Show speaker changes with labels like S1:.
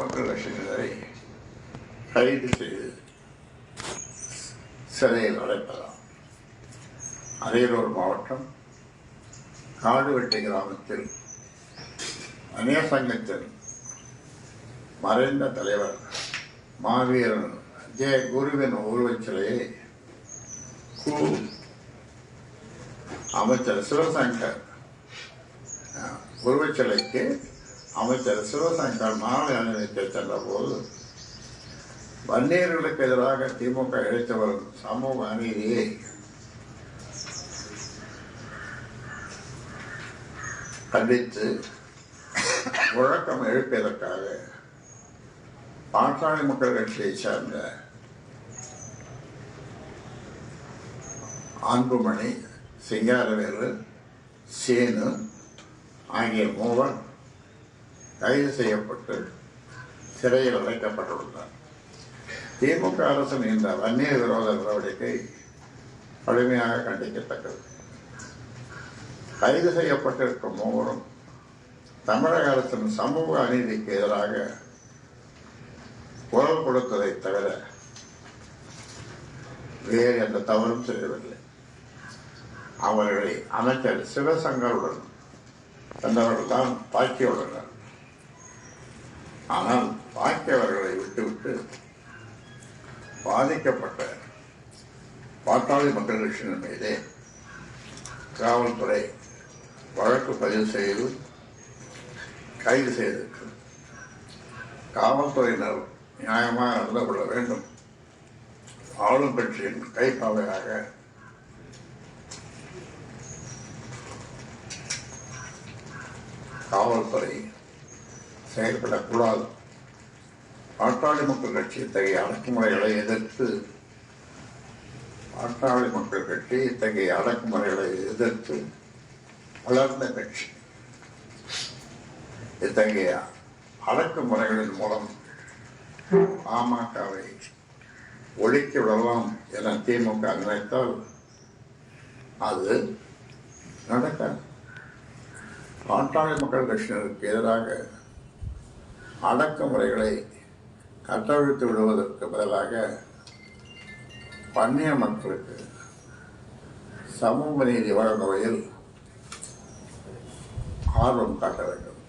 S1: மக்கள் கட்சியினரை கைது செய்து சிறையில் அடைப்பதாம். அரியலூர் மாவட்டம் காடுவெட்டி கிராமத்தில் அநேக சங்கத்தின் மறைந்த தலைவர் மாவீரன் ஜெய குருவின் உருவச் சிலையை கு அமைச்சர் சிவசங்கர் உருவச்சலைக்கு அமைச்சர் சிவசங்கர் மாலை அணிவிக்க சென்ற போது வன்னியர்களுக்கு எதிராக திமுக இழைத்து வரும் சமூக அநீதியை கண்டித்து முழக்கம் எழுப்பியதற்காக பாட்டாளி மக்கள் கட்சியைச் சேர்ந்த அன்புமணி சிங்காரவேலு சேனு ஆகிய மூவர் கைது செய்யப்பட்டு சிறையில் அடைக்கப்பட்டுள்ளனர் திமுக அரசின் இந்த வன்னிய விரோத நடவடிக்கை கடுமையாக கண்டிக்கத்தக்கது. கைது செய்யப்பட்டிருக்கும் மூவரும் தமிழக அரசின் சமூக அநீதிக்கு எதிராக குரல் கொடுத்ததை தவிர வேறு எந்த தவறும் செய்யவில்லை. அவர்களை அமைச்சர் சிவசங்கருடன் சென்றவர்கள் தான் பாக்கியுள்ளனர் ஆனால் தாக்கியவர்களை விட்டுவிட்டு பாதிக்கப்பட்ட பாட்டாளி மக்கள் மீதே காவல்துறை வழக்கு பதிவு செய்து கைது செய்திருக்கு காவல்துறையினர் நியாயமாக நடந்து கொள்ள வேண்டும். ஆளும் கட்சியின் கைப்பாவையாக காவல்துறை செயல்படக்கூடாது பாட்டாளி மக்கள் கட்சி இத்தகைய அடக்குமுறைகளை எதிர்த்து பாட்டாளி மக்கள் கட்சி இத்தகைய அடக்குமுறைகளை எதிர்த்து வளர்ந்த கட்சி. இத்தகைய அடக்குமுறைகளின் மூலம் பாமகவை ஒழிக்க விடலாம் என திமுக நினைத்தால் அது நடக்காது. பாட்டாளி மக்கள் கட்சியினருக்கு எதிராக அடக்குமுறைகளை கட்டவிழ்த்து விடுவதற்கு பதிலாக பன்னிய மக்களுக்கு சமூக நீதி வழங்குவதில் ஆர்வம் காட்ட வேண்டும்.